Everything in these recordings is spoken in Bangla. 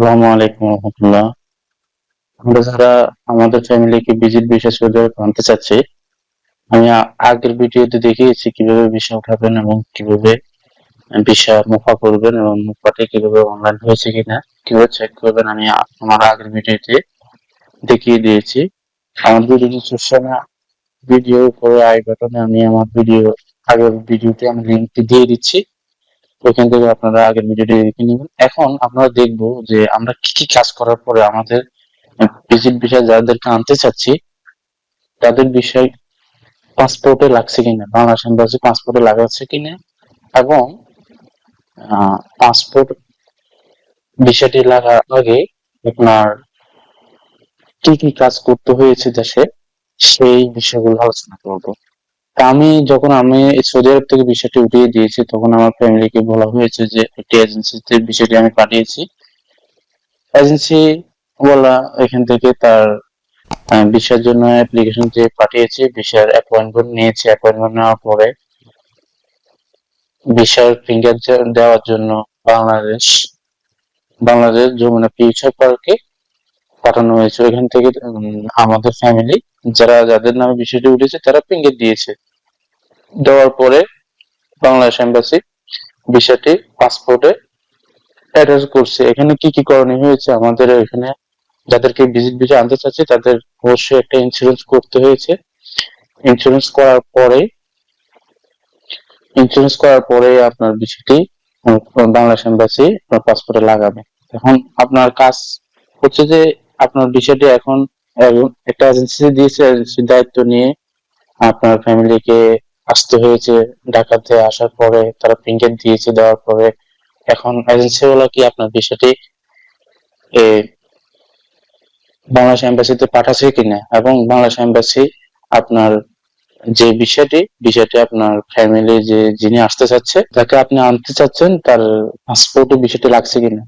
আসসালামু আলাইকুম রহমতুল্লাহ। আমরা যারা আমাদের ফ্যামিলিকে ভিজিট সৌদি আরব আনতে চাচ্ছি, আমি আগের ভিডিওতে দেখিয়েছি কীভাবে ভিসা উঠাবেন এবং কীভাবে ভিসা মুফা করবেন এবং মুফাটি কীভাবে অনলাইন হয়েছে কিনা, কীভাবে চেক করবেন আমি আমার আগের ভিডিওতে দেখিয়ে দিয়েছি। আমার ভিডিওটি সবসময় ভিডিও করে আই বাটনে আমি আমার ভিডিও আগের ভিডিওতে আমি লিঙ্কটি দিয়ে দিচ্ছি। ওইখান থেকে আপনারা আগের ভিডিওটি দেখে নেবেন। এখন আপনারা দেখব যে আমরা কি কি কাজ করার পরে আমাদের ভিজিট বিষয় যাদেরকে আনতে চাচ্ছি, তাদের বিষয় পাসপোর্টে লাগছে কিনা, বাংলাদেশ এম্বাসি পাসপোর্টে লাগাচ্ছে কিনা, এবং পাসপোর্ট বিষয়টি লাগার আগে আপনার কি কি কাজ করতে হয়েছে দেশে, সেই বিষয়গুলো আলোচনা করব। আমি যখন আমি সৌদি আরব থেকে বিষয়টি উঠিয়ে দিয়েছি, তখন আমার ফ্যামিলিকে বলা হয়েছে যে একটি এজেন্সিতে বিষয়টি আমি পাঠিয়েছি। এজেন্সি বলা এখান থেকে তার বিষয়ের জন্য অ্যাপ্লিকেশন যে পাঠিয়েছি। ভিসার অ্যাপয়েন্টমেন্ট নিয়েছি। অ্যাপয়েন্টমেন্ট নেওয়ার পরে ভিসার ফিঙ্গার দেওয়ার জন্য বাংলাদেশ বাংলাদেশ যমুনা ফিউচার পার্কে পাঠানো হয়েছে। ওইখান থেকে আমাদের ফ্যামিলি যারা, যাদের নামে বিষয়টি উঠেছে, তারা ফিঙ্গার দিয়েছে। দেওয়ার পরে বাংলাদেশ এম্বাসি বিষয়টি পাসপোর্টে অ্যাটাচ করছে। এখানে কি কি করণীয় হয়েছে? আমাদের এখানে যাদেরকে ভিজিট ভিসা আনতে চাচ্ছি, তাদের অবশ্যই একটা ইন্স্যুরেন্স করতে হয়েছে। ইন্স্যুরেন্স করার পরে ইন্স্যুরেন্স করার পরে আপনার বিষয়টি বাংলাদেশ এম্বাসি আপনার পাসপোর্টে লাগাবে। এখন আপনার কাজ হচ্ছে যে আপনার বিষয়টি এখন একটা এজেন্সি দিয়েছে এজেন্সির দায়িত্ব নিয়ে আপনার ফ্যামিলিকে আসতে হয়েছে ঢাকাতে আসার পরে তারা ফিঙ্গার দিয়েছে, দেওয়ার পরে। এখন এজেন্সি গুলো কি আপনার বিষয়টি বাংলাদেশ এম্বাসিতে পাঠাচ্ছে কিনা? এবং বাংলাদেশ এম্বাসি আপনার যে বিষয়টি বিষয়টি আপনার ফ্যামিলি যে, যিনি আসতে চাচ্ছে, তাকে আপনি আনতে চাচ্ছেন, তার পাসপোর্টে বিষয়টি লাগছে কিনা?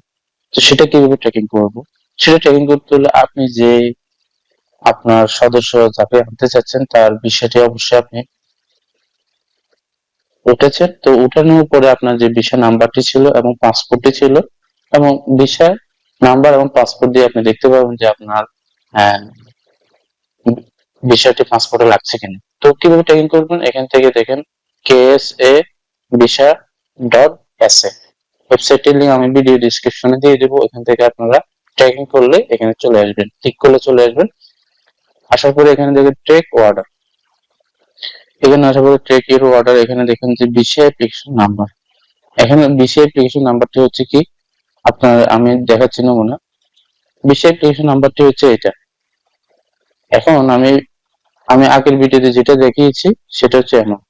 তো সেটা কীভাবে ট্রেকিং করব? সেটা ট্রেকিং করতে হলে আপনি যে আপনার সদস্য যাকে আনতে চাচ্ছেন তার বিষয়টি অবশ্যই আপনি উঠেছেন। তো উঠানোর পরে আপনার যে ভিসা নাম্বারটি ছিল এবং পাসপোর্টটি ছিল এবং ভিসা নাম্বার এবং পাসপোর্ট দিয়ে আপনি দেখতে পাবেন যে আপনার আহ, বিষয়টি পাসপোর্টে লাগছে কিনা। তো কীভাবে ট্রেকিং করবেন? এখান থেকে দেখেন KSA visa dot S A ওয়েবসাইটের লিঙ্ক আমি ভিডিও ডিসক্রিপশনে দিয়ে দেবো। এখান থেকে আপনারা ট্রেকিং করলে এখানে চলে আসবেন ক্লিক করলে চলে আসবেন। আসার পরে এখানে দেখেন ট্রেক অর্ডার এখানে আসার পরে ট্রেক এর অর্ডার এখানে দেখেন যে বিসি অ্যাপ্লিকেশন নাম্বার এখানে বিসি অ্যাপ্লিকেশন নাম্বারটি হচ্ছে কি? আপনার, আমি দেখাচ্ছি নমুনা। বিসি অ্যাপ্লিকেশন নাম্বারটি হচ্ছে এটা। এখন আমি আমি আগের ভিডিওতে যেটা দেখিয়েছি, সেটা হচ্ছে এমন।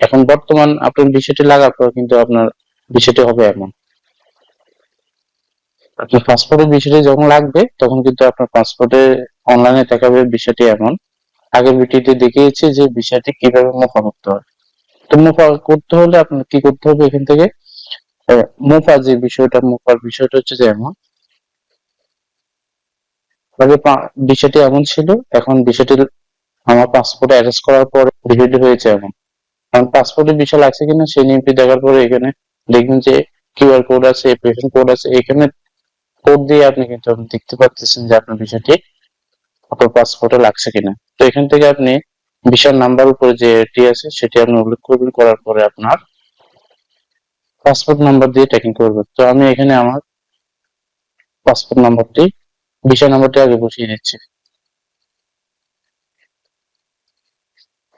এখন বর্তমান আপনার বিষয়টি লাগার পর কিন্তু আপনার বিষয়টি হবে এমন। আপনার পাসপোর্টের বিষয়টি যখন লাগবে, তখন কিন্তু আপনার পাসপোর্টে অনলাইনে দেখাবে বিষয়টি এমন। আগের ভিডিওতে দেখিয়েছি যে বিষয়টি কীভাবে মুফা করতে হয়। তো মুফা করতে হলে আপনার কি করতে হবে এখান থেকে? মুফা যে বিষয়টা মুফার বিষয়টা হচ্ছে যে এমন। আগে বিষয়টি এমন ছিল, এখন বিষয়টি আমার পাসপোর্টে অ্যারেস্ট করার পর বিষয়টি হয়েছে এমন। কারণ পাসপোর্টের বিষয় লাগছে কিনা, সেই নিয়মটি দেখার পরে এখানে দেখবেন যে কিউআর কোড আছে অ্যাপ্লিকেশন কোড আছে, এখানে কোড দিয়ে আপনি কিন্তু দেখতে পাচ্ছেন যে আপনার বিষয়টি আপনার পাসপোর্টে লাগছে কিনা। তো এখান থেকে আপনি ভিসার নাম্বার উপরে যে এটি আছে, সেটি আপনি উল্লেখ করবেন, করার পরে আপনার পাসপোর্ট নাম্বার দিয়ে ট্র্যাকিং করবেন। তো আমি এখানে আমার পাসপোর্ট নাম্বারটি ভিসা নাম্বারটি আগে বসিয়ে দিচ্ছি।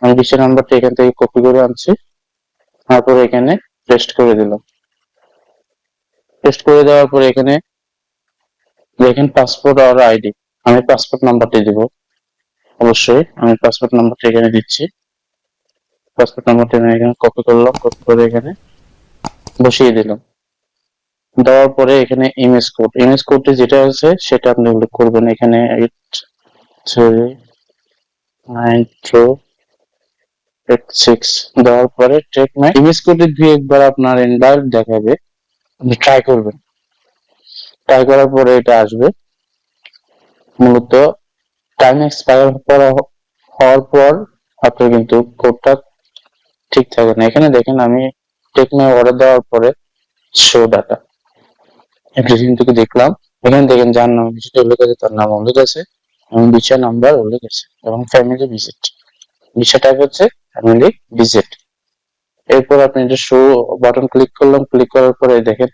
আমি ভিসা নাম্বারটি এখান থেকে কপি করে আনছি, তারপরে এখানে পেস্ট করে দিলাম। পেস্ট করে দেওয়ার পরে এখানে দেখেন পাসপোর্ট আর আইডি আমি পাসপোর্ট নাম্বারটি দিব। অবশ্যই, আমি পাসপোর্ট নাম্বারটি এখানে দিচ্ছি। পাসপোর্ট নাম্বারটি আমি এখানে কপি করলাম কপি করে এখানে বসিয়ে দিলাম। দেওয়ার পরে এখানে ইমেজ কোড ইমেজ কোডটি যেটা আছে সেটা আপনি উল্লেখ করবেন। এখানে three nine two eight six দেওয়ার পরে মাই ইমেজ কোডে দুই একবার আপনার এন্ডার দেখাবে। আপনি ট্রাই করবেন। ট্রাই করার পরে এটা আসবে। মূলত টাইম এক্সপায়ার হওয়ার পর আপনার কিন্তু কোডটা ঠিক থাকে না। এখানে দেখেন আমি টেকনো অর্ডার দেওয়ার পরে শো ডাটা অ্যাপ্লিকেশন থেকে দেখলাম। এখানে দেখেন যার নাম ভিসিট উল্লেখ আছে, তার নাম উল্লেখ আছে এবং ভিসা নাম্বার উল্লেখ আছে এবং ফ্যামিলি ভিজিট ভিসা টাইপ হচ্ছে ফ্যামিলি ভিজিট এরপর আপনি এটা শো বাটন ক্লিক করলাম। ক্লিক করার পরে দেখেন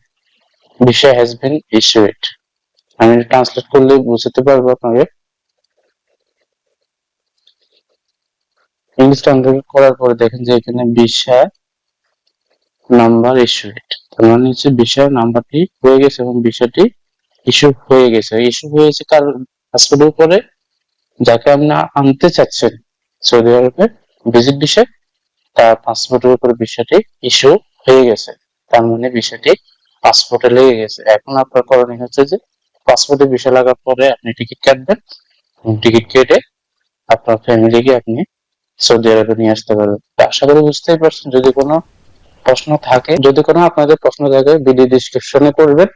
ভিসা হ্যাজ বিন ইস্যুড আমি ট্রান্সলেট করলে বুঝতে পারব আপনাকে। ইংলিশ ট্রান্সলেট করার পরে দেখেন যে এখানে ভিসা নাম্বার ইস্যুড তার মানে হচ্ছে ভিসার নাম্বারটি হয়ে গেছে এবং ভিসাটি ইস্যু হয়ে গেছে। ইস্যু হয়েছে কার পাসপোর্টের উপরে? যাকে আপনি আনতে চাচ্ছেন সৌদি আরবে ভিজিট বিষয়, তার পাসপোর্টের উপরে বিষয়টি ইস্যু হয়ে গেছে। তার মানে বিষয়টি পাসপোর্টে লেগে গেছে। এখন আপনার করণীয় হচ্ছে যে পাসপোর্টে বিষয় লাগার পরে আপনি টিকিট কাটবেন টিকিট কেটে আপনার ফ্যামিলিকে আপনি সৌদি আরবে নিয়ে আসতে পারবেন। আশা করি বুঝতেই পারছেন, যদি কোনো প্রশ্ন থাকে, যদি কোনো আপনাদের প্রশ্ন থাকে ভিডিও ডিসক্রিপশনে করবেন,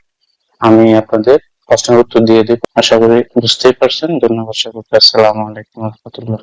আমি আপনাদের প্রশ্নের উত্তর দিয়ে দেব। আশা করি বুঝতেই পারছেন। ধন্যবাদ সকলকে। আসসালামু আলাইকুম রহমতুল্লাহ।